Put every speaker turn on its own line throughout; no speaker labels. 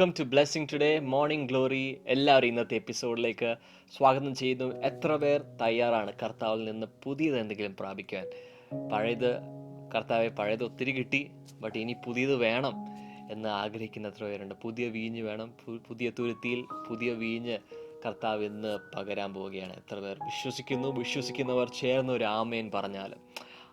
Welcome to blessing today morning glory എല്ലാവരും ഇന്നത്തെ എപ്പിസോഡിലേക്ക് സ്വാഗതം ചെയ്യുന്നു. എത്ര പേർ തയ്യാറാണ് കർത്താവിൽ നിന്ന് പുതിയത് എന്തെങ്കിലും പ്രാപിക്കാൻ? പഴയത് കർത്താവെ പഴയത് ഒത്തിരി കിട്ടി ബട്ട് ഇനി പുതിയത് വേണം എന്ന് ആഗ്രഹിക്കുന്ന എത്ര പേരുണ്ട്. പുതിയ വീഞ്ഞ് വേണം. പുതിയ തുരുത്തിയിൽ പുതിയ വീഞ്ഞ് കർത്താവ് ഇന്ന് പകരാൻ പോവുകയാണ്. എത്ര പേർ വിശ്വസിക്കുന്നു? വിശ്വസിക്കുന്നവർ ചേർന്ന് ഒരു ആമേൻ പറഞ്ഞാൽ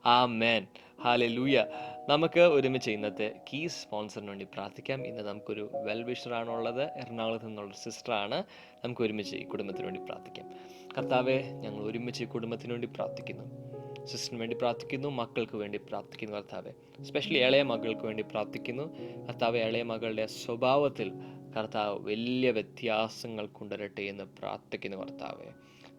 ആ മേൻ ഹാലെ ലൂയ നമുക്ക് ഒരുമിച്ച് ഇന്നത്തെ കീ സ്പോൺസറിന് വേണ്ടി പ്രാർത്ഥിക്കാം. ഇന്ന് നമുക്കൊരു വെൽ വിഷറാണുള്ളത് എറണാകുളത്ത് നിന്നുള്ള സിസ്റ്ററാണ് നമുക്ക് ഒരുമിച്ച് ഈ കുടുംബത്തിന് വേണ്ടി പ്രാർത്ഥിക്കാം. കർത്താവെ ഞങ്ങൾ ഒരുമിച്ച് ഈ കുടുംബത്തിന് വേണ്ടി പ്രാർത്ഥിക്കുന്നു. സിസ്റ്ററിന് വേണ്ടി പ്രാർത്ഥിക്കുന്നു മക്കൾക്ക് വേണ്ടി പ്രാർത്ഥിക്കുന്നു കർത്താവെ. സ്പെഷ്യലി ഇളയ മകൾക്ക് വേണ്ടി പ്രാർത്ഥിക്കുന്നു. കർത്താവ് ഇളയ മകളുടെ സ്വഭാവത്തിൽ കർത്താവ് വലിയ വ്യത്യാസങ്ങൾ കൊണ്ടുവരട്ടെ എന്ന് പ്രാർത്ഥിക്കുന്നു കർത്താവെ.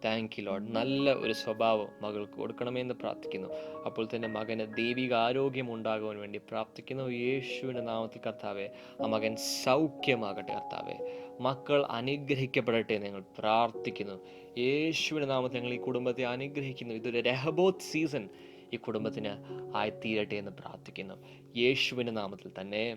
താങ്ക് യു ലോഡ് നല്ല ഒരു സ്വഭാവം മകൾക്ക് കൊടുക്കണമെന്ന് പ്രാർത്ഥിക്കുന്നു. അപ്പോൾ തന്നെ മകന് ദൈവിക ആരോഗ്യം ഉണ്ടാകുവാൻ വേണ്ടി പ്രാർത്ഥിക്കുന്നു. യേശുവിന്റെ നാമത്തിൽ കർത്താവെ ആ മകൻ സൗഖ്യമാകട്ടെ കർത്താവെ. മക്കൾ അനുഗ്രഹിക്കപ്പെടട്ടെ ഞങ്ങൾ പ്രാർത്ഥിക്കുന്നു. യേശുവിന്റെ നാമത്തിൽ ഞങ്ങൾ ഈ കുടുംബത്തെ അനുഗ്രഹിക്കുന്നു. ഇതൊരു രഹബോത് സീസൺ ഈ കുടുംബത്തിന് ആയിത്തീരട്ടെ എന്ന് പ്രാർത്ഥിക്കുന്നു. യേശുവിന്റെ നാമത്തിൽ തന്നെ.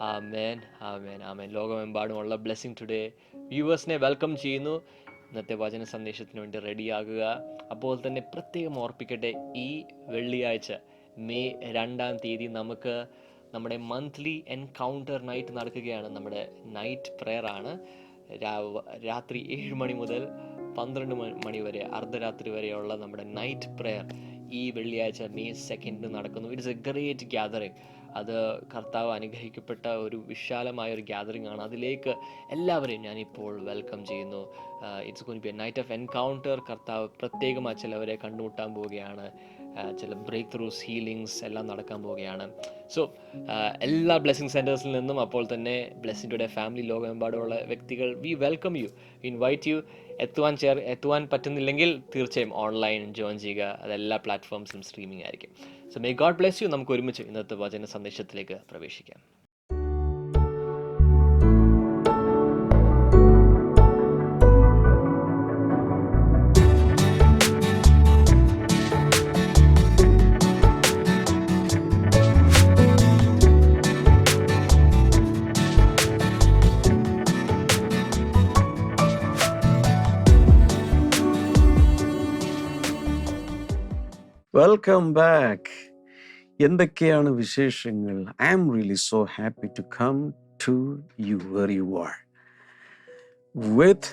ആമേൻ ആമേൻ ആമേൻ. ലോകമെമ്പാടുമുള്ള ബ്ലെസ്സിങ് ടുഡേ വ്യൂവേഴ്സിനെ വെൽക്കം ചെയ്യുന്നു. ഇന്നത്തെ വചന സന്ദേശത്തിന് വേണ്ടി റെഡിയാകുക അപ്പോൾ തന്നെ പ്രത്യേകം ഓർപ്പിക്കട്ടെ ഈ വെള്ളിയാഴ്ച മെയ് രണ്ടാം തീയതി നമുക്ക് നമ്മുടെ മന്ത്ലി എൻകൗണ്ടർ നൈറ്റ് നടക്കുകയാണ്. നമ്മുടെ നൈറ്റ് പ്രെയർ ആണ്. രാത്രി ഏഴ് മണി മുതൽ പന്ത്രണ്ട് മണി വരെ അർദ്ധരാത്രി വരെയുള്ള നമ്മുടെ നൈറ്റ് പ്രെയർ ഈ വെള്ളിയാഴ്ച മെയ് സെക്കൻഡ് നടക്കുന്നു. ഇറ്റ്സ് എ ഗ്രേറ്റ് ഗ്യാതറിങ് അത് കർത്താവ് അനുഗ്രഹിക്കപ്പെട്ട ഒരു വിശാലമായ ഒരു ഗ്യാതറിംഗ് ആണ്. അതിലേക്ക് എല്ലാവരെയും ഞാനിപ്പോൾ വെൽക്കം ചെയ്യുന്നു. It's gonna be a night of encounter കർത്താവ് പ്രത്യേകമായി ചിലവരെ കണ്ടുമുട്ടാൻ പോവുകയാണ്. ചില ബ്രേക്ക് ത്രൂസ് ഹീലിങ്സ് എല്ലാം നടക്കാൻ പോവുകയാണ്. സോ എല്ലാ ബ്ലെസ്സിങ് സെന്റേഴ്സിൽ നിന്നും അപ്പോൾ തന്നെ ബ്ലെസ്സിന്റെ ഫാമിലി ലോകമെമ്പാടുമുള്ള വ്യക്തികൾ we welcome you invite you എത്തുവാൻ ചേർ എത്തുവാൻ പറ്റുന്നില്ലെങ്കിൽ തീർച്ചയായും ഓൺലൈൻ ജോയിൻ ചെയ്യുക. അതെല്ലാ പ്ലാറ്റ്ഫോംസിലും സ്ട്രീമിംഗ് ആയിരിക്കും. So may God bless you നമുക്ക് ഒരുമിച്ച് ഇന്നത്തെ വചന സന്ദേശത്തിലേക്ക് പ്രവേശിക്കാം.
വെൽക്കം ബാക്ക് എന്തൊക്കെയാണ് വിശേഷങ്ങൾ? I am really so happy to come to you where you are with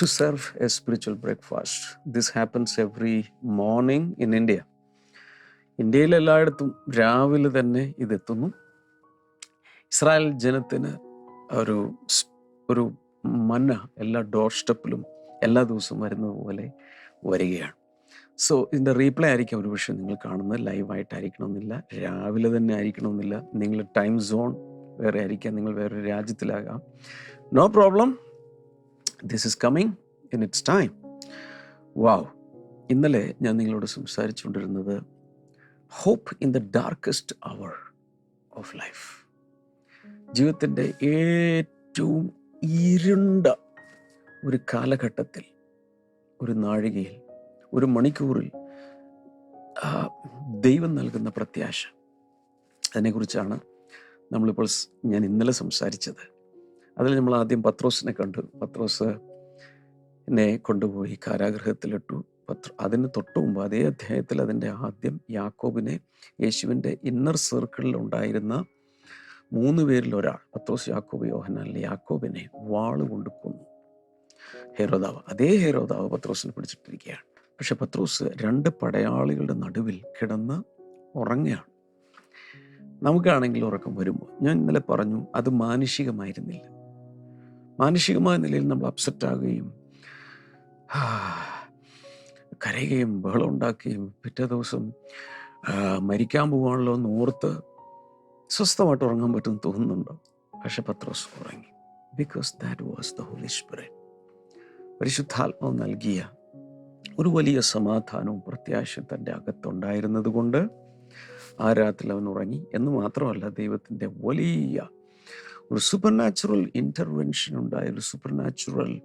to serve a spiritual breakfast this happens every morning in India ഇന്ത്യയിൽ എല്ലായിടത്തും രാവിലെ തന്നെ ഇതെത്തുന്നു. ഇസ്രായേൽ ജനത്തിന് ഒരു ഒരു മന്ന എല്ലാ ഡോർ സ്റ്റെപ്പിലും എല്ലാ ദിവസവും വരുന്നത് പോലെ വരികയാണ്. സോ ഇതിന്റെ റീപ്ലേ ആയിരിക്കും ഒരു പക്ഷേ നിങ്ങൾ കാണുന്നത്. ലൈവായിട്ടായിരിക്കണമെന്നില്ല. രാവിലെ തന്നെ ആയിരിക്കണമെന്നില്ല. നിങ്ങൾ ടൈം സോൺ വേറെ ആയിരിക്കാം. നിങ്ങൾ വേറൊരു രാജ്യത്തിലാകാം. No problem. This is coming in it's time wow ഇന്നലെ ഞാൻ നിങ്ങളോട് സംസാരിച്ചുകൊണ്ടിരുന്നത് hope in the darkest hour of life ജീവിതത്തിന്റെ ഏറ്റവും ഇരുണ്ട ഒരു കാലഘട്ടത്തിൽ ഒരു നാഴികയിൽ ഒരു മണിക്കൂറിൽ ദൈവം നൽകുന്ന പ്രത്യാശ. അതിനെക്കുറിച്ചാണ് നമ്മളിപ്പോൾ ഞാൻ ഇന്നലെ സംസാരിച്ചത്. അതിൽ നമ്മൾ ആദ്യം പത്രോസിനെ കണ്ടു. പത്രോസ് എന്നെ കൊണ്ടുപോയി കാരാഗ്രഹത്തിലിട്ടു. പത്ര അതിന് തൊട്ട് മുമ്പ് അതേ അധ്യായത്തിൽ അതിന്റെ ആദ്യം യാക്കോബിനെ യേശുവിന്റെ ഇന്നർ സർക്കിളിൽ ഉണ്ടായിരുന്ന മൂന്ന് പേരിൽ ഒരാൾ പത്രോസ് യാക്കോബ് യോഹനാൽ യാക്കോബിനെ വാൾ കൊണ്ട് കൊന്നു. ഹേരോദാവ് അതേ ഹേരോദാവ് പത്രോസിനെ പിടിച്ചിട്ടിരിക്കുകയാണ്. പക്ഷെ പത്രോസ് രണ്ട് പടയാളികളുടെ നടുവിൽ കിടന്ന് ഉറങ്ങുകയാണ്. നമുക്കാണെങ്കിൽ ഉറക്കം വരുമ്പോൾ ഞാൻ ഇന്നലെ പറഞ്ഞു അത് മാനുഷികമായിരുന്നില്ല. മാനുഷികമായ നിലയിൽ നമ്മൾ അപ്സെറ്റ് ആകുകയും കരയുകയും ബഹളം ഉണ്ടാക്കുകയും പിറ്റേ ദിവസം മരിക്കാൻ പോവാണല്ലോ എന്ന് ഓർത്ത് സ്വസ്ഥമായിട്ട് ഉറങ്ങാൻ പറ്റുമെന്ന് തോന്നുന്നുണ്ടോ? പക്ഷെ പത്രോസ് ഉറങ്ങി. Because that was the holy spirit പരിശുദ്ധാത്മാവ് നൽകിയ ഒരു വലിയ സമാധാനവും പ്രത്യാശയും തന്റെ അകത്തുണ്ടായിരുന്നത് കൊണ്ട് ആ രാത്രി അവൻ ഉറങ്ങി. എന്ന് മാത്രമല്ല ദൈവത്തിന്റെ വലിയ ഒരു സൂപ്പർ നാച്ചുറൽ ഇന്റർവെൻഷൻ ഉണ്ടായ ഒരു സൂപ്പർ നാച്ചുറൽ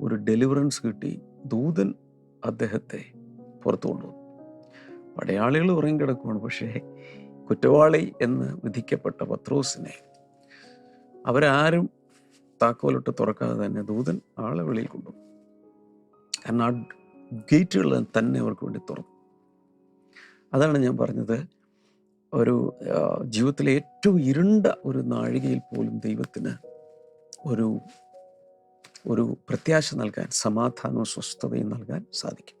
ഒരു ഡെലിവറൻസ് കിട്ടി. ദൂതൻ അദ്ദേഹത്തെ പുറത്തു കൊണ്ടുവന്നു. പടയാളികൾ ഉറങ്ങിക്കിടക്കുവാണ് പക്ഷേ കുറ്റവാളി എന്ന് വിധിക്കപ്പെട്ട പത്രോസിനെ അവരാരും താക്കോലിട്ട് തുറക്കാതെ തന്നെ ദൂതൻ ആളെ വെളിയിൽ കൊണ്ടുപോകും കാരണം ആ ഗേറ്റുകൾ തന്നെ അവർക്ക് വേണ്ടി തുറന്നു. അതാണ് ഞാൻ പറഞ്ഞത്. ഒരു ജീവിതത്തിലെ ഏറ്റവും ഇരുണ്ട ഒരു നാഴികയിൽ പോലും ദൈവത്തിന് ഒരു ഒരു പ്രത്യാശ നൽകാൻ സമാധാനവും സ്വസ്ഥതയും നൽകാൻ സാധിക്കും.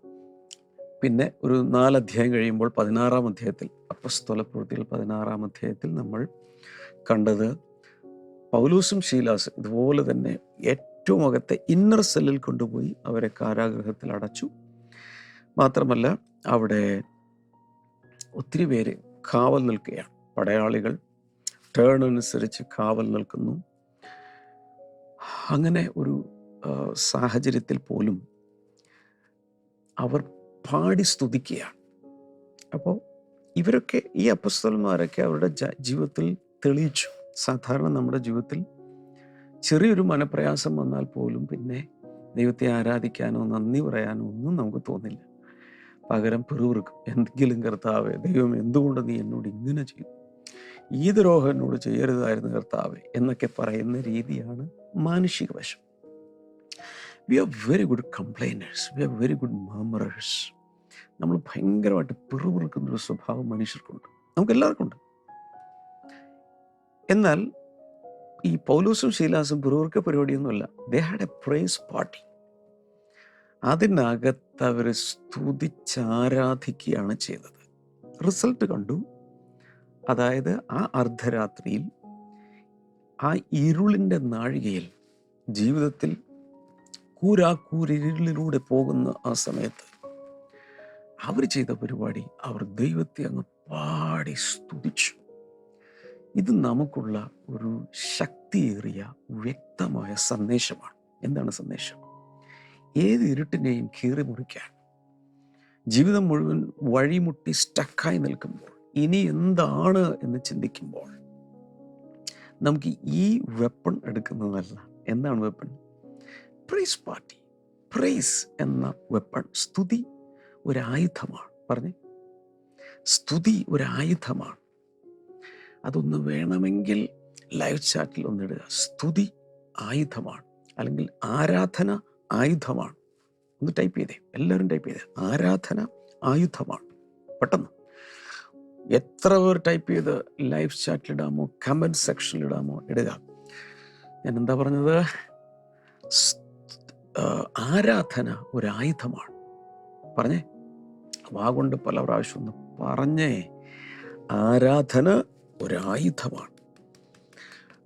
പിന്നെ ഒരു നാല് അധ്യായം കഴിയുമ്പോൾ പതിനാറാം അധ്യായത്തിൽ അപ്പസ്തോല പ്രവൃത്തികൾ പതിനാറാം അധ്യായത്തിൽ നമ്മൾ കണ്ടത് പൗലൂസും ശീലാസ് ഇതുപോലെ തന്നെ ഏറ്റവും അകത്തെ ഇന്നർ സെല്ലിൽ കൊണ്ടുപോയി അവരെ കാരാഗ്രഹത്തിൽ അടച്ചു. മാത്രമല്ല അവിടെ ഒത്തിരി പേര് കാവൽ നിൽക്കുകയാണ്. പടയാളികൾ ടേൺ അനുസരിച്ച് കാവൽ നിൽക്കുന്നു. അങ്ങനെ ഒരു സാഹചര്യത്തിൽ പോലും അവർ പാടി സ്തുതിക്കുകയാണ്. അപ്പോൾ ഇവരൊക്കെ ഈ അപ്പസ്തലന്മാരൊക്കെ അവരുടെ ജീവിതത്തിൽ തെളിയിച്ചു. സാധാരണ നമ്മുടെ ജീവിതത്തിൽ ചെറിയൊരു മനപ്രയാസം വന്നാൽ പോലും പിന്നെ ദൈവത്തെ ആരാധിക്കാനോ നന്ദി പറയാനോ ഒന്നും നമുക്ക് തോന്നില്ല. പകരം പിറുപിറുക്കും. എന്തെങ്കിലും കർത്താവേ ദൈവം എന്തുകൊണ്ട് നീ എന്നോട് ഇങ്ങനെ ചെയ്തു? ഈ ദ്രോഹം എന്നോട് ചെയ്യരുതായിരുന്നു കർത്താവേ എന്നൊക്കെ പറയുന്ന രീതിയാണ് മാനുഷിക വശം. We are very good complainers we are very good murmurers നമ്മൾ ഭയങ്കരമായിട്ട് പിറുപിറുക്കുന്ന ഒരു സ്വഭാവം മനുഷ്യർക്കുണ്ട്. നമുക്ക് എല്ലാവർക്കും ഉണ്ട് എന്നാൽ ഈ പൗലൂസും ശീലാസും പിറുപിറുക്ക പരിപാടിയൊന്നുമല്ല. They had a praise party അതിനകത്ത് അവർ സ്തുതിച്ചാരാധിക്കുകയാണ് ചെയ്തത്. റിസൾട്ട് കണ്ടു. അതായത് ആ അർദ്ധരാത്രിയിൽ ആ ഇരുളിന്റെ നാഴികയിൽ ജീവിതത്തിൽ കൂരാക്കൂരിരുളിലൂടെ പോകുന്ന ആ സമയത്ത് അവർ ചെയ്ത പരിപാടി അവർ ദൈവത്തെ അങ്ങ് പാടി സ്തുതിച്ചു. ഇത് നമുക്കുള്ള ഒരു ശക്തിയേറിയ വ്യക്തമായ സന്ദേശമാണ്. എന്താണ് സന്ദേശം? ഏത് ഇരുട്ടിനെയും കീറി മുറിക്കാൻ. ജീവിതം മുഴുവൻ വഴിമുട്ടി സ്റ്റക്കായി നിൽക്കുമ്പോൾ ഇനി എന്താണ് എന്ന് ചിന്തിക്കുമ്പോൾ നമുക്ക് ഈ വെപ്പൺ എടുക്കുന്നതല്ല. എന്താണ് വെപ്പൺ പ്രൈസ് പാർട്ടി പ്രൈസ് എന്ന വെപ്പൺ സ്തുതി ഒരു ആയുധമാണ് പറഞ്ഞേ? സ്തുതി ഒരു ആയുധമാണ് അതൊന്ന് വേണമെങ്കിൽ ലൈവ് ചാറ്റിൽ ഒന്നിടുക സ്തുതി ആയുധമാണ്. അല്ലെങ്കിൽ ആരാധന ആയുധമാണ്. ഒന്ന് ടൈപ്പ് ചെയ്തേ. എല്ലാവരും ടൈപ്പ് ചെയ്തേ. ആരാധന ആയുധമാണ്. പെട്ടെന്ന്. എത്ര പേർ ടൈപ്പ് ചെയ്ത് ലൈവ് ചാറ്റിലിടാമോ കമന്റ് സെക്ഷനിലിടാമോ ഇടുക. ഞാൻ എന്താ പറഞ്ഞത്? ആരാധന ഒരു ആയുധമാണ്. പറഞ്ഞേ. വാഗൊണ്ട് പല പ്രാവശ്യം ഒന്ന് പറഞ്ഞേ. ആരാധന ഒരു ആയുധമാണ്.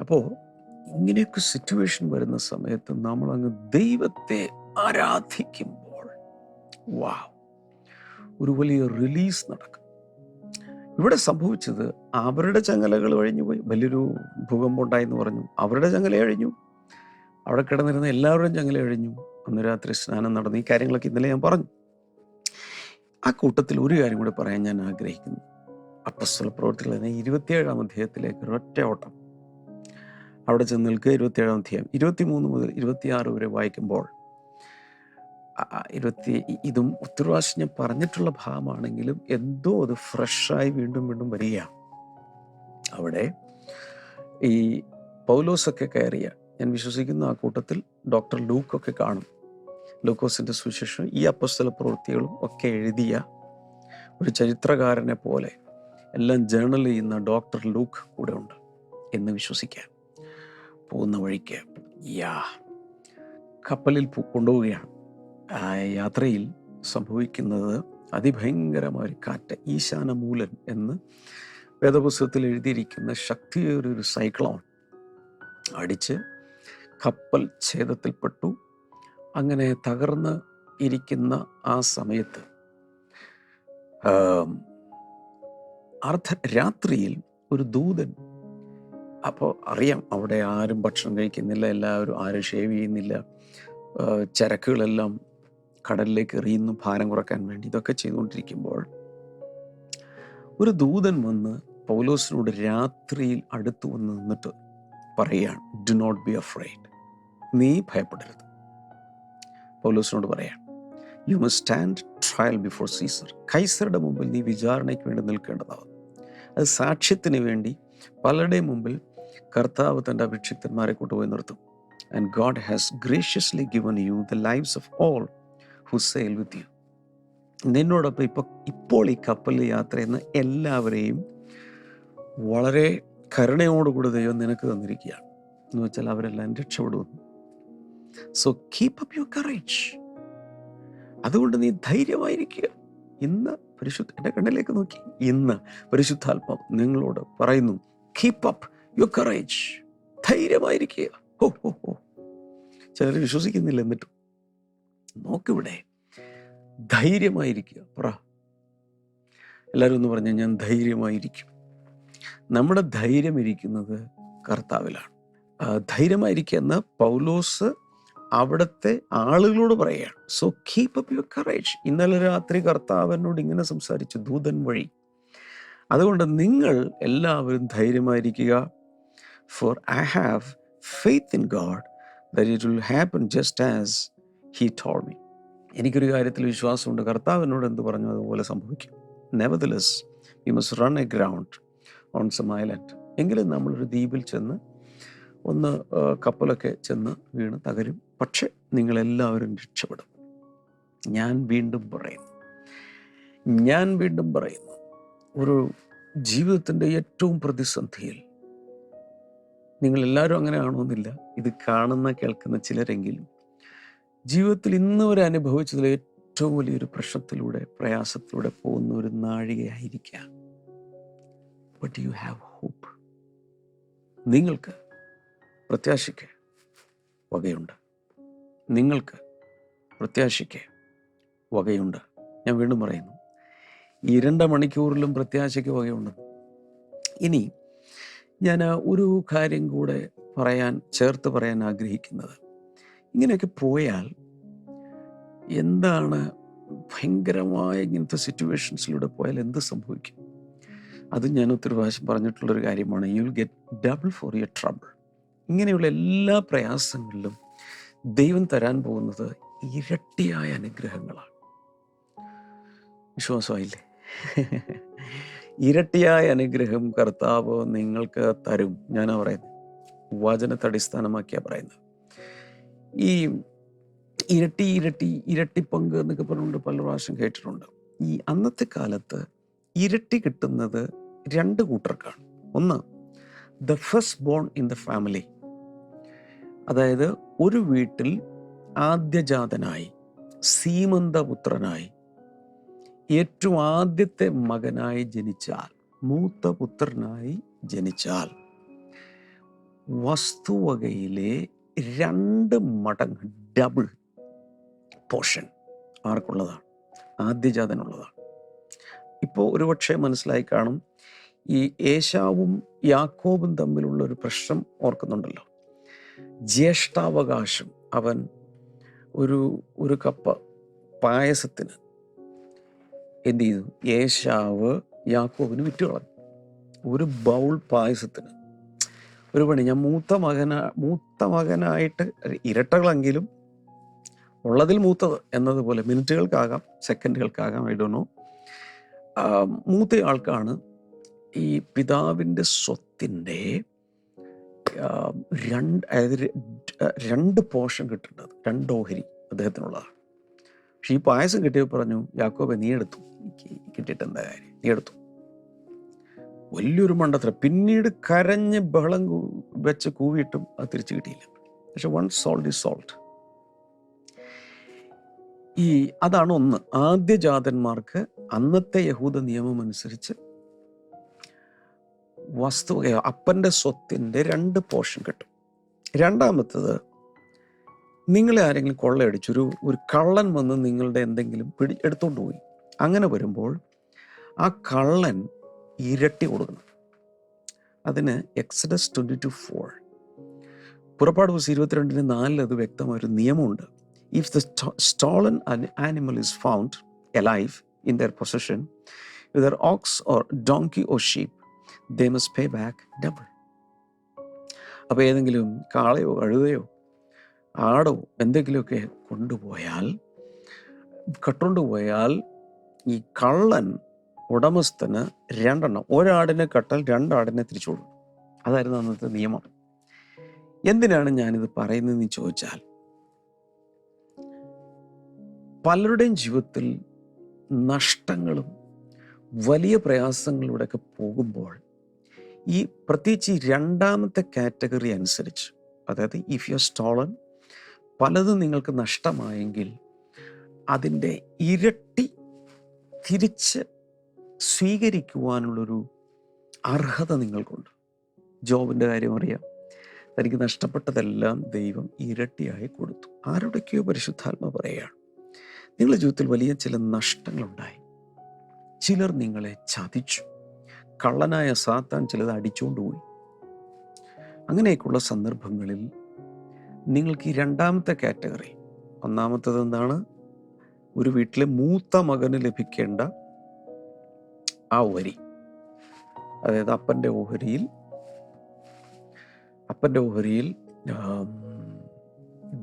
അപ്പോൾ ഇങ്ങനെയൊക്കെ സിറ്റുവേഷൻ വരുന്ന സമയത്ത് നമ്മൾ അങ്ങ് ദൈവത്തെ ആരാധിക്കുമ്പോൾ വാ ഒരു വലിയ റിലീസ് നടക്കും. ഇവിടെ സംഭവിച്ചത് അവരുടെ ചങ്ങലകൾ കഴിഞ്ഞു പോയി. വലിയൊരു ഭൂകമ്പം ഉണ്ടായെന്ന് പറഞ്ഞു. അവരുടെ ചങ്ങല കഴിഞ്ഞു അവിടെ കിടന്നിരുന്ന എല്ലാവരുടെയും ചങ്ങല കഴിഞ്ഞു അന്ന് രാത്രി സ്നാനം നടന്നു ഈ കാര്യങ്ങളൊക്കെ ഇന്നലെ ഞാൻ പറഞ്ഞു. ആ കൂട്ടത്തിൽ ഒരു കാര്യം കൂടി പറയാൻ ഞാൻ ആഗ്രഹിക്കുന്നു. അപ്പസ്വല പ്രവർത്തികൾ തന്നെ ഇരുപത്തിയേഴാം അധ്യായത്തിലേക്ക് ഒരൊറ്റ ഓട്ടം. അവിടെ ചെന്ന് നിൽക്കുക ഇരുപത്തിയേഴാം അധ്യായം. ഇരുപത്തിമൂന്ന് മുതൽ ഇരുപത്തിയാറ് വരെ വായിക്കുമ്പോൾ ഇരുപത്തി ഇതും ഒത്തിരി പ്രാവശ്യം ഞാൻ പറഞ്ഞിട്ടുള്ള ഭാഗമാണെങ്കിലും എന്തോ അത് ഫ്രഷായി വീണ്ടും വീണ്ടും വരികയാണ് അവിടെ ഈ പൗലോസൊക്കെ കയറിയ ഞാൻ വിശ്വസിക്കുന്ന ആ കൂട്ടത്തിൽ ഡോക്ടർ ലൂക്കൊക്കെ കാണും. ലൂക്കോസിന്റെ സുവിശേഷം ഈ അപ്പസ്തല പ്രവൃത്തികളും ഒക്കെ എഴുതിയ ഒരു ചരിത്രകാരനെ പോലെ എല്ലാം ജേണൽ ചെയ്യുന്ന ഡോക്ടർ ലൂക്ക് കൂടെ ഉണ്ട് എന്ന് വിശ്വസിക്കാം. പോകുന്ന വഴിക്ക് യാ കപ്പലിൽ കൊണ്ടുപോവുകയാണ്. ആ യാത്രയിൽ സംഭവിക്കുന്നത് അതിഭയങ്കരമായ ഒരു കാറ്റ് ഈശാനമൂലൻ എന്ന് വേദപുസ്തകത്തിൽ എഴുതിയിരിക്കുന്ന ശക്തിയേറിയ ഒരു സൈക്ലോൺ അടിച്ച് കപ്പൽ ഛേദത്തിൽപ്പെട്ടു. അങ്ങനെ തകർന്ന് ഇരിക്കുന്ന ആ സമയത്ത് അർദ്ധ രാത്രിയിൽ ഒരു ദൂതൻ അപ്പോൾ അറിയാം അവിടെ ആരും ഭക്ഷണം കഴിക്കുന്നില്ല എല്ലാവരും ആരും ഷേവ് ചെയ്യുന്നില്ല. ചരക്കുകളെല്ലാം കടലിലേക്ക് എറിയുന്നു ഭാരം കുറയ്ക്കാൻ വേണ്ടി. ഇതൊക്കെ ചെയ്തുകൊണ്ടിരിക്കുമ്പോൾ ഒരു ദൂതൻ വന്ന് പൗലോസിനോട് രാത്രിയിൽ അടുത്തു വന്ന് നിന്നിട്ട് പറയാണ് ഡു നോട്ട് ബി അഫ്രൈഡ് നീ ഭയപ്പെടരുത്. പൗലോസിനോട് പറയാം you must stand trial before Caesar കൈസറുടെ മുമ്പിൽ നീ വിചാരണയ്ക്ക് വേണ്ടി നിൽക്കേണ്ടതാവും. അത് സാക്ഷ്യത്തിന് വേണ്ടി പലരുടെയും മുമ്പിൽ കർത്താവ് തന്റെ അഭിക്ഷിക്തന്മാരെ കൊണ്ടുപോയി നിർത്തും. And God has graciously given you the lives of all who sail with you നിന്നോടൊപ്പം ഇപ്പോൾ ഇപ്പോൾ ഈ കപ്പലിൽ യാത്ര ചെയ്യുന്ന എല്ലാവരെയും വളരെ കരുണയോടുകൂടി ദൈവം നിനക്ക് തന്നിരിക്കുകയാണ്. എന്ന് വെച്ചാൽ അവരെല്ലാം രക്ഷപ്പെടുന്നു. So keep up your courage അതുകൊണ്ട് നീ ധൈര്യമായിരിക്കുക. ഇന്ന് പരിശുദ്ധ എന്റെ കണ്ണിലേക്ക് നോക്കി. ഇന്ന് പരിശുദ്ധാത്മാവ് നിങ്ങളോട് പറയുന്നു കീപ്പ് അപ്പ് യുവർ കറേജ് ധൈര്യമായിരിക്കുക. ചിലർ വിശ്വസിക്കുന്നില്ല എന്നിട്ടും. നോക്കിവിടെ. ധൈര്യമായിരിക്കുക. പറ. എല്ലാവരും ഒന്ന് പറഞ്ഞാൽ ഞാൻ ധൈര്യമായിരിക്കും. നമ്മുടെ ധൈര്യം ഇരിക്കുന്നത് കർത്താവിലാണ്. ധൈര്യമായിരിക്കുക എന്ന് പൗലോസ് അവിടുത്തെ ആളുകളോട് പറയുകയാണ്. So keep up your courage ഇന്നലെ രാത്രി കർത്താവിനോട് ഇങ്ങനെ സംസാരിച്ചു ദൂതൻ വഴി. അതുകൊണ്ട് നിങ്ങൾ എല്ലാവരും ധൈര്യമായിരിക്കുക. For I have faith in God that it will happen just as He told me എനിക്കൊരു കാര്യത്തിൽ വിശ്വാസമുണ്ട്. കർത്താവിനോട് എന്ത് പറഞ്ഞു? അതുപോലെ സംഭവിക്കും. Nevertheless we must run aground on some island എങ്കിലും നമ്മളൊരു ദ്വീപിൽ ചെന്ന് ഒന്ന് കപ്പലൊക്കെ ചെന്ന് വീണ് തകരും. പക്ഷെ നിങ്ങളെല്ലാവരും രക്ഷപ്പെടും. ഞാൻ വീണ്ടും പറയുന്നു. ഞാൻ വീണ്ടും പറയുന്നു. ഒരു ജീവിതത്തിന്റെ ഏറ്റവും പ്രതിസന്ധിയിൽ നിങ്ങൾ എല്ലാവരും അങ്ങനെ കാണുമെന്നില്ല. ഇത് കാണുന്ന കേൾക്കുന്ന ചിലരെങ്കിലും ജീവിതത്തിൽ ഇന്ന് വരെ അനുഭവിച്ചതിൽ ഏറ്റവും വലിയൊരു പ്രശ്നത്തിലൂടെ പ്രയാസത്തിലൂടെ പോകുന്ന ഒരു നാഴികയായിരിക്കാം. ബട്ട് യു ഹാവ് ഹോപ്പ് നിങ്ങൾക്ക് പ്രത്യാശയ്ക്ക് വകയുണ്ട്. നിങ്ങൾക്ക് പ്രത്യാശയ്ക്ക് വകയുണ്ട്. ഞാൻ വീണ്ടും പറയുന്നു. ഈ രണ്ട് മണിക്കൂറിലും പ്രത്യാശയ്ക്ക് വകയുണ്ട്. ഇനി ഞാൻ ഒരു കാര്യം കൂടെ പറയാൻ ചേർത്ത് പറയാൻ ആഗ്രഹിക്കുന്നത്. ഇങ്ങനെയൊക്കെ പോയാൽ എന്താണ് ഭയങ്കരമായ ഇങ്ങനത്തെ സിറ്റുവേഷൻസിലൂടെ പോയാൽ എന്ത് സംഭവിക്കും? അത് ഞാൻ ഒത്തിരി പ്രാവശ്യം പറഞ്ഞിട്ടുള്ളൊരു കാര്യമാണ്. You will get double for your trouble ഇങ്ങനെയുള്ള എല്ലാ പ്രയാസങ്ങളിലും ദൈവം തരാൻ പോകുന്നത് ഇരട്ടിയായ അനുഗ്രഹങ്ങളാണ്. വിശ്വാസമായില്ലേ? ഇരട്ടിയായ അനുഗ്രഹം കർത്താവ് നിങ്ങൾക്ക് തരും. ഞാനാ പറയുന്നത്. വചനത്തെ അടിസ്ഥാനമാക്കിയാ പറയുന്നത്. ഈ ഇരട്ടി ഇരട്ടി ഇരട്ടി പങ്ക് എന്നൊക്കെ പറഞ്ഞുകൊണ്ട് പല പ്രാവശ്യം കേട്ടിട്ടുണ്ട്. ഈ അന്നത്തെ കാലത്ത് ഇരട്ടി കിട്ടുന്നത് രണ്ട് കൂട്ടർക്കാണ്. ഒന്ന് the first born in the family അതായത് ഒരു വീട്ടിൽ ആദ്യജാതനായി സീമന്തപുത്രനായി ഏറ്റവും ആദ്യത്തെ മകനായി ജനിച്ചാൽ മൂത്ത പുത്രനായി ജനിച്ചാൽ വസ്തുവകയിലെ രണ്ട് മടങ്ങ് ഡബിൾ പോർഷൻ ആർക്കുള്ളതാണ്? ആദ്യജാതനുള്ളതാണ്. ഇപ്പോൾ ഒരുപക്ഷെ മനസ്സിലായി കാണും ഈ ഏശാവും യാക്കോബും തമ്മിലുള്ള ഒരു പ്രശ്നം ഓർക്കുന്നുണ്ടല്ലോ. ജ്യേഷ്ഠാവകാശം. അവൻ ഒരു ഒരു കപ്പ് പായസത്തിന് എന്ത് ചെയ്തു യേശാവ് യാക്കോബിന് വിറ്റ് കളഞ്ഞു. ഒരു ബൗൾ പായസത്തിന്. ഒരു പണി. ഞാൻ മൂത്ത മകന മൂത്ത മകനായിട്ട് ഇരട്ടകളെങ്കിലും ഉള്ളതിൽ മൂത്തത് എന്നതുപോലെ മിനിറ്റുകൾക്കാകാം സെക്കൻഡുകൾക്കാകാം ഐ ഡോ നോ മൂത്ത ആൾക്കാണ് ഈ പിതാവിന്റെ സ്വത്തിന്റെ രണ്ട് അതായത് രണ്ട് പോഷൻ കിട്ടേണ്ടത്. രണ്ട് ഓഹരി അദ്ദേഹത്തിനുള്ളതാണ്. പക്ഷെ ഈ പായസം കിട്ടിയപ്പോൾ പറഞ്ഞു യാക്കോബെ നീ എടുത്തു. എനിക്ക് കിട്ടിയിട്ട് എന്താ കാര്യം? നീ എടുത്തു. വലിയൊരു മണ്ടത്ര പിന്നീട് കരഞ്ഞ് ബഹളം വെച്ച് കൂവിയിട്ടും അത് തിരിച്ചു കിട്ടിയില്ല. പക്ഷെ വൺ സോൾട്ട് ഈസ് സോൾട്ട് ഈ അതാണ് ഒന്ന്. ആദ്യ ജാതന്മാർക്ക് അന്നത്തെ യഹൂദ നിയമം അനുസരിച്ച് വസ്തു അപ്പന്റെ സ്വത്തിന്റെ രണ്ട് പോർഷൻ കിട്ടും. രണ്ടാമത്തത് നിങ്ങളെ ആരെങ്കിലും കൊള്ളയടിച്ചൊരു ഒരു കള്ളൻ വന്ന് നിങ്ങളുടെ എന്തെങ്കിലും പിടി എടുത്തോണ്ട് പോയി. അങ്ങനെ വരുമ്പോൾ ആ കള്ളൻ ഇരട്ടി കൊടുക്കണം അതിന് എക്സഡസ് ട്വന്റി ടു ഫോർ പുറപ്പാട് ദിവസം ഇരുപത്തിരണ്ടിന് നാലിൽ അത് വ്യക്തമായ ഒരു നിയമമുണ്ട് if the stolen animal is found alive in their possession whether ox or donkey or sheep they must pay back double അപ്പോൾ ഏതെങ്കിലും കാളയോ കഴുതയോ ആടോ എന്തെങ്കിലുമൊക്കെ കൊണ്ടുപോയാൽ കട്ടുകൊണ്ടുപോയാൽ ഈ കള്ളൻ ഉടമസ്ഥന് രണ്ടെണ്ണം ഒരാടിനെ കട്ടാൽ രണ്ടാടിനെ തിരിച്ചു കൊടുക്കും അതായിരുന്നു അന്നത്തെ നിയമം. എന്തിനാണ് ഞാനിത് പറയുന്നതെന്ന് ചോദിച്ചാൽ പലരുടെയും ജീവിതത്തിൽ നഷ്ടങ്ങളും വലിയ പ്രയാസങ്ങളിലൂടെയൊക്കെ പോകുമ്പോൾ ഈ പ്രത്യേകിച്ച് ഈ രണ്ടാമത്തെ കാറ്റഗറി അനുസരിച്ച് അതായത് ഇഫ് യു സ്റ്റോളൻ പലതും നിങ്ങൾക്ക് നഷ്ടമായെങ്കിൽ അതിന്റെ ഇരട്ടി തിരിച്ച് സ്വീകരിക്കുവാനുള്ളൊരു അർഹത നിങ്ങൾക്കുണ്ട്. ജോബിന്റെ കാര്യം അറിയാം. തനിക്ക് നഷ്ടപ്പെട്ടതെല്ലാം ദൈവം ഇരട്ടിയായി കൊടുത്തു. ആരുടെയൊക്കെയോ പരിശുദ്ധാത്മ പറയുകയാണ് നിങ്ങളുടെ ജീവിതത്തിൽ വലിയ ചില നഷ്ടങ്ങളുണ്ടായി. ചിലർ നിങ്ങളെ ചതിച്ചു. കള്ളനായ സാത്താൻ ചിലത് അടിച്ചുകൊണ്ടുപോയി അങ്ങനെയൊക്കെയുള്ള സന്ദർഭങ്ങളിൽ നിങ്ങൾക്ക് ഈ രണ്ടാമത്തെ കാറ്റഗറി. ഒന്നാമത്തത് എന്താണ്? ഒരു വീട്ടിലെ മൂത്ത മകന് ലഭിക്കേണ്ട ആ ഓഹരി അതായത് അപ്പന്റെ ഓഹരിയിൽ അപ്പന്റെ ഓഹരിയിൽ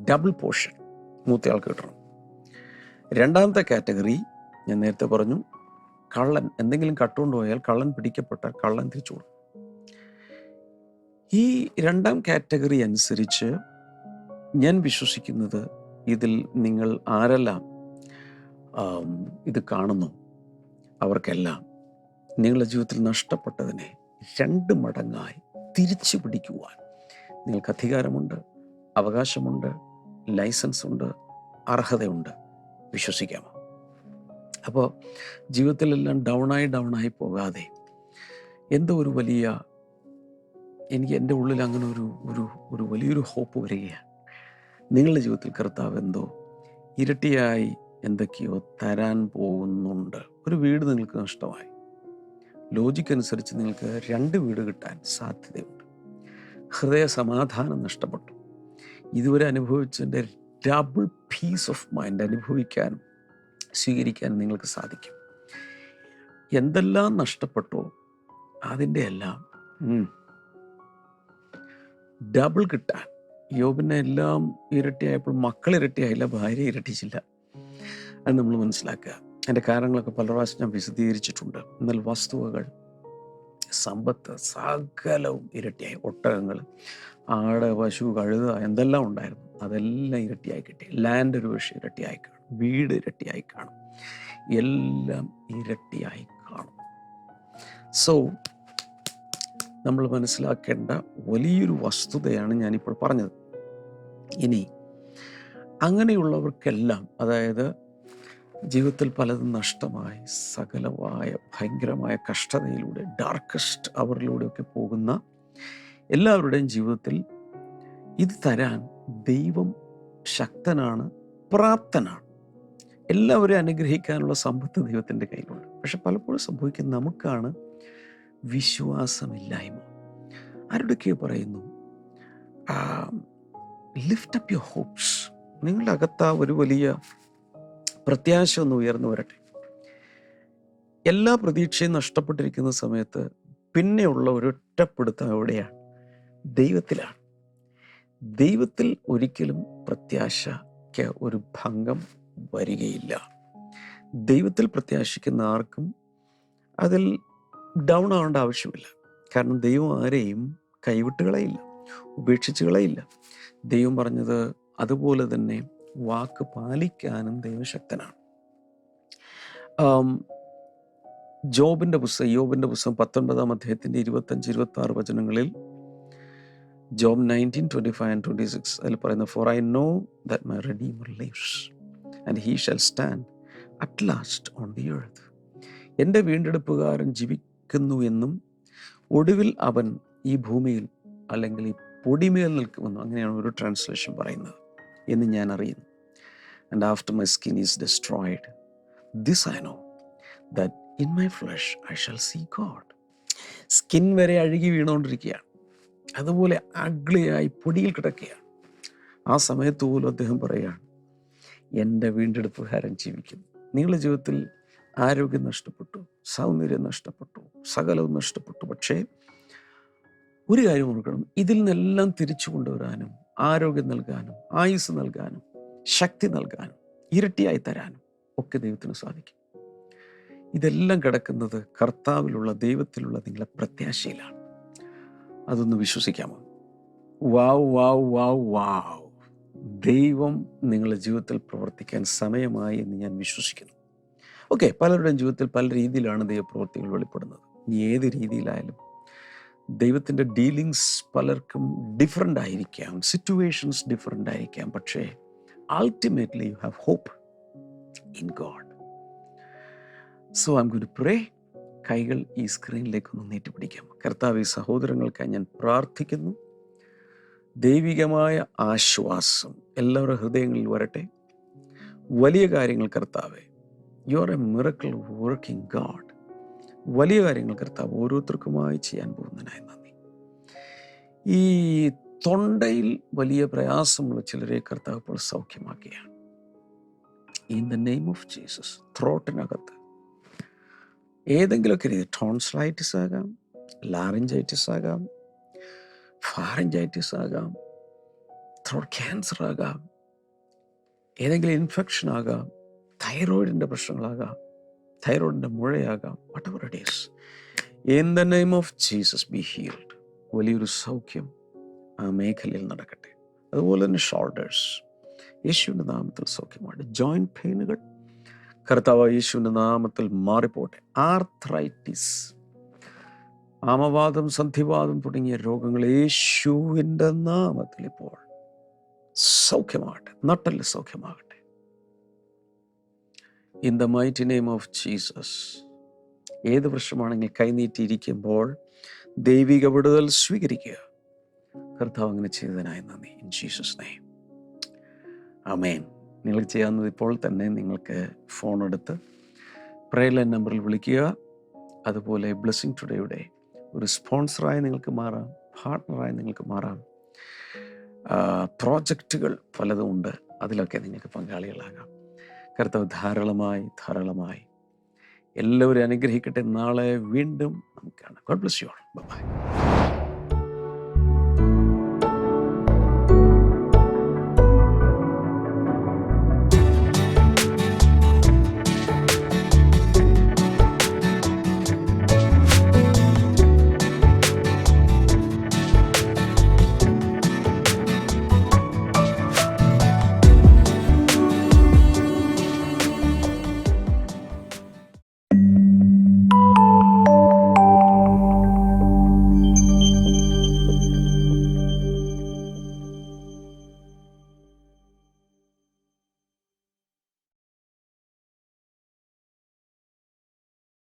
ഡബിൾ പോർഷൻ മൂത്തയാൾക്ക് കിട്ടണം. രണ്ടാമത്തെ കാറ്റഗറി ഞാൻ നേരത്തെ പറഞ്ഞു കള്ളൻ. എന്തെങ്കിലും കട്ടുകൊണ്ട് പോയാൽ കള്ളൻ പിടിക്കപ്പെട്ടാൽ കള്ളൻ തിരിച്ചു കൊടുക്കും ഈ രണ്ടാം കാറ്റഗറി അനുസരിച്ച് ഞാൻ വിശ്വസിക്കുന്നത് ഇതിൽ നിങ്ങൾ ആരെല്ലാം ഇത് കാണുന്നു? അവർക്കെല്ലാം നിങ്ങളുടെ ജീവിതത്തിൽ നഷ്ടപ്പെട്ടതിനെ രണ്ട് മടങ്ങായി തിരിച്ചു പിടിക്കുവാൻ നിങ്ങൾക്ക് അധികാരമുണ്ട് അവകാശമുണ്ട് ലൈസൻസ് ഉണ്ട് അർഹതയുണ്ട്. വിശ്വസിക്കാമോ? അപ്പോൾ ജീവിതത്തിലെല്ലാം ഡൗണായി ഡൗണായി പോകാതെ എന്തോ ഒരു വലിയ എനിക്ക് എന്റെ ഉള്ളിൽ അങ്ങനെ ഒരു ഒരു ഒരു വലിയൊരു ഹോപ്പ് വരികയാണ്. നിങ്ങളുടെ ജീവിതത്തിൽ കർത്താവ് എന്തോ ഇരട്ടിയായി എന്തൊക്കെയോ തരാൻ പോകുന്നുണ്ട്. ഒരു വീട് നിങ്ങൾക്ക് നഷ്ടമായി. ലോജിക്ക് അനുസരിച്ച് നിങ്ങൾക്ക് രണ്ട് വീട് കിട്ടാൻ സാധ്യതയുണ്ട്. ഹൃദയ സമാധാനം നഷ്ടപ്പെട്ടു. ഇതുവരെ അനുഭവിച്ചതിന്റെ ഡബിൾ പീസ് ഓഫ് മൈൻഡ് അനുഭവിക്കാനും സ്വീകരിക്കാനും നിങ്ങൾക്ക് സാധിക്കും. എന്തെല്ലാം നഷ്ടപ്പെട്ടോ അതിന്റെ എല്ലാം ഡബിൾ കിട്ടാൻ യോബിനെ എല്ലാം ഇരട്ടിയായപ്പോൾ മക്കൾ ഇരട്ടിയായില്ല ഭാര്യ ഇരട്ടിച്ചില്ല. അത് നമ്മൾ മനസ്സിലാക്കുക. അതിന്റെ കാരണങ്ങളൊക്കെ പല പ്രാവശ്യം ഞാൻ വിശദീകരിച്ചിട്ടുണ്ട്. എന്നാൽ വസ്തുവകൾ സമ്പത്ത് സകലവും ഇരട്ടിയായി. ഒട്ടകങ്ങൾ ആട് പശു കഴുത എന്തെല്ലാം ഉണ്ടായിരുന്നു അതെല്ലാം ഇരട്ടിയായി കിട്ടി. ലാൻഡ് ഒരു പക്ഷേ ഇരട്ടിയായി കാണും. വീട് ഇരട്ടിയായി കാണും. എല്ലാം ഇരട്ടിയായി കാണും. സോ നമ്മൾ മനസ്സിലാക്കേണ്ട വലിയൊരു വസ്തുതയാണ് ഞാനിപ്പോൾ പറഞ്ഞത്. ഇനി അങ്ങനെയുള്ളവർക്കെല്ലാം അതായത് ജീവിതത്തിൽ പലതും നഷ്ടമായി സകലമായ ഭയങ്കരമായ കഷ്ടതയിലൂടെ ഡാർക്കസ്റ്റ് അവറിലൂടെയൊക്കെ പോകുന്ന എല്ലാവരുടെയും ജീവിതത്തിൽ ഇത് തരാൻ ദൈവം ശക്തനാണ് പ്രാപ്തനാണ്. എല്ലാവരെയും അനുഗ്രഹിക്കാനുള്ള സമ്പത്ത് ദൈവത്തിന്റെ കയ്യിലുണ്ട്. പക്ഷെ പലപ്പോഴും സംഭവിക്കുന്ന നമുക്കാണ് വിശ്വാസമില്ലായ്മ. ആരുടെയൊക്കെയോ പറയുന്നു ലിഫ്റ്റ് അപ്പ് യുവർ ഹോപ്സ് നിങ്ങളുടെ അകത്ത് ഒരു വലിയ പ്രത്യാശ ഒന്ന് ഉയർന്നു വരട്ടെ. എല്ലാ പ്രതീക്ഷയും നഷ്ടപ്പെട്ടിരിക്കുന്ന സമയത്ത് പിന്നെയുള്ള ഒരു ഒറ്റപ്പെടുത്തം എവിടെയാണ്? ദൈവത്തിലാണ്. ദൈവത്തിൽ ഒരിക്കലും പ്രത്യാശയ്ക്ക് ഒരു ഭംഗം വരികയില്ല. ദൈവത്തിൽ പ്രത്യാശിക്കുന്ന ആർക്കും അതിൽ ഡൗൺ ആവേണ്ട ആവശ്യമില്ല. കാരണം ദൈവം ആരെയും കൈവിട്ടുകളയില്ല ഉപേക്ഷിച്ചുകളയില്ല ദൈവം പറഞ്ഞത് അതുപോലെ തന്നെ വാക്ക് പാലിക്കാനും ദൈവശക്തനാണ്. ജോബിന്റെ പുസ്തകം യോബിന്റെ പുസ്തകം പത്തൊൻപതാം അധ്യായത്തിന്റെ ഇരുപത്തഞ്ച് ഇരുപത്തി ആറ് വചനങ്ങളിൽ Job nineteen twenty five and twenty six അതിൽ പറയുന്ന for I know that my redeemer lives and he shall stand at last on the എഴുത്ത് എന്റെ വീണ്ടെടുപ്പുകാരൻ ജീവിക്കുന്നു എന്നും ഒടുവിൽ അവൻ ഈ ഭൂമിയിൽ അല്ലെങ്കിൽ ഈ പൊടിമേൽ നിൽക്കുമെന്നും അങ്ങനെയാണ് ഒരു ട്രാൻസ്ലേഷൻ പറയുന്നത് എന്ന് ഞാൻ അറിയുന്നു. And after my skin is destroyed this I know that in my flesh I shall see God skin വരെ അഴുകി വീണുകൊണ്ടിരിക്കുകയാണ്. അതുപോലെ അഗ്ലിയായി പൊടിയിൽ കിടക്കുകയാണ്. ആ സമയത്ത് പോലും അദ്ദേഹം പറയുകയാണ് എന്റെ വീണ്ടെടുപ്പുകാരൻ ജീവിക്കുന്നു. നിങ്ങളുടെ ജീവിതത്തിൽ ആരോഗ്യം നഷ്ടപ്പെട്ടു സൗന്ദര്യം നഷ്ടപ്പെട്ടു സകലവും നഷ്ടപ്പെട്ടു. പക്ഷേ ഒരു കാര്യം ഓർക്കണം. ഇതിൽ നിന്നെല്ലാം തിരിച്ചു കൊണ്ടുവരാനും ആരോഗ്യം നൽകാനും ആയുസ് നൽകാനും ശക്തി നൽകാനും ഇരട്ടിയായി തരാനും ഒക്കെ ദൈവത്തിന് സാധിക്കും. ഇതെല്ലാം കിടക്കുന്നത് കർത്താവിലുള്ള ദൈവത്തിലുള്ള നിങ്ങളെ പ്രത്യാശയിലാണ്. അതൊന്ന് വിശ്വസിക്കാമോ? വാവ് വാവ് വാവ് വാവ്. ദൈവം നിങ്ങളുടെ ജീവിതത്തിൽ പ്രവർത്തിക്കാൻ സമയമായി എന്ന് ഞാൻ വിശ്വസിക്കുന്നു. ഓക്കെ പലരുടെയും ജീവിതത്തിൽ പല രീതിയിലാണ് ദൈവപ്രവൃത്തികൾ വെളിപ്പെടുന്നത്. ഇനി ഏത് രീതിയിലായാലും ദൈവത്തിന്റെ ഡീലിങ്സ് പലർക്കും ഡിഫറെന്റ് ആയിരിക്കാം സിറ്റുവേഷൻസ് ഡിഫറെന്റ് ആയിരിക്കാം. പക്ഷേ ultimately you have hope in God so I'm good pray കൈകൾ ഈ സ്ക്രീനിലേക്ക് ഒന്ന് നീട്ടിപ്പിടിക്കാം. കർത്താവ് ഈ സഹോദരങ്ങൾക്കായി ഞാൻ പ്രാർത്ഥിക്കുന്നു. ദൈവികമായ ആശ്വാസം എല്ലാവരുടെ ഹൃദയങ്ങളിൽ വരട്ടെ. വലിയ കാര്യങ്ങൾ കർത്താവെ you are a miracle working God വലിയ കാര്യങ്ങൾ കർത്താവ് ഓരോരുത്തർക്കുമായി ചെയ്യാൻ പോകുന്നതിനായി നന്ദി. ഈ തൊണ്ടയിൽ വലിയ പ്രയാസമുള്ള ചിലരെ കർത്താവ് ഇപ്പോൾ സൗഖ്യമാക്കുകയാണ്. In the name of Jesus ത്രോട്ടിനകത്ത് ഏതെങ്കിലുമൊക്കെ രീതി ടോൺസ്ലൈറ്റിസ് ആകാം ലാറിഞ്ചൈറ്റിസ് ആകാം ഫാറിഞ്ചൈറ്റിസ് ആകാം ത്രോട്ട് ക്യാൻസർ ആകാം ഏതെങ്കിലും ഇൻഫെക്ഷൻ ആകാം തൈറോയിഡിന്റെ പ്രശ്നങ്ങളാകാം തൈറോയിഡിന്റെ മുഴയാകാം whatever it is in the name of Jesus be healed വലിയൊരു സൗഖ്യം ആ മേഖലയിൽ നടക്കട്ടെ. അതുപോലെ തന്നെ ഷോൾഡേഴ്സ് യേശുവിന്റെ നാമത്തിൽ സൗഖ്യമാണ് ജോയിന്റ് പെയിനുകൾ കർത്താവ് യേശുവിന്റെ നാമത്തിൽ മാറിപ്പോട്ടെ ആർത്രൈറ്റിസ് ആമവാദം സന്ധിവാദം തുടങ്ങിയ രോഗങ്ങൾ യേശുവിന്റെ നാമത്തിൽ ഇപ്പോൾ സൗഖ്യമാകട്ടെ. നട്ടൽ സൗഖ്യമാകട്ടെ. In the mighty name of Jesus ഏത് പ്രശ്നമാണെങ്കിൽ കൈനീട്ടിയിരിക്കുമ്പോൾ ദൈവിക വിടുതൽ സ്വീകരിക്കുക? കർത്താവ് അങ്ങനെ ചെയ്തതിനായി നന്ദി. ഇൻ ജീസസ് നെയിം അമേൻ നിങ്ങൾ ചെയ്യാവുന്നത് ഇപ്പോൾ തന്നെ നിങ്ങൾക്ക് ഫോൺ എടുത്ത് പ്രയർ ലൈൻ നമ്പറിൽ വിളിക്കുക. അതുപോലെ ബ്ലെസ്സിങ് ടുഡേയുടെ ഒരു സ്പോൺസറായി നിങ്ങൾക്ക് മാറാം. പാർട്ട്ണറായി നിങ്ങൾക്ക് മാറാം. പ്രോജക്റ്റുകൾ പലതും ഉണ്ട്. അതിലൊക്കെ നിങ്ങൾക്ക് പങ്കാളികളാകാം. കർത്താവ് ധാരാളമായി ധാരാളമായി. എല്ലാവരും അനുഗ്രഹിക്കട്ടെ. നാളെ വീണ്ടും നമുക്ക് കാണാം. God bless you all bye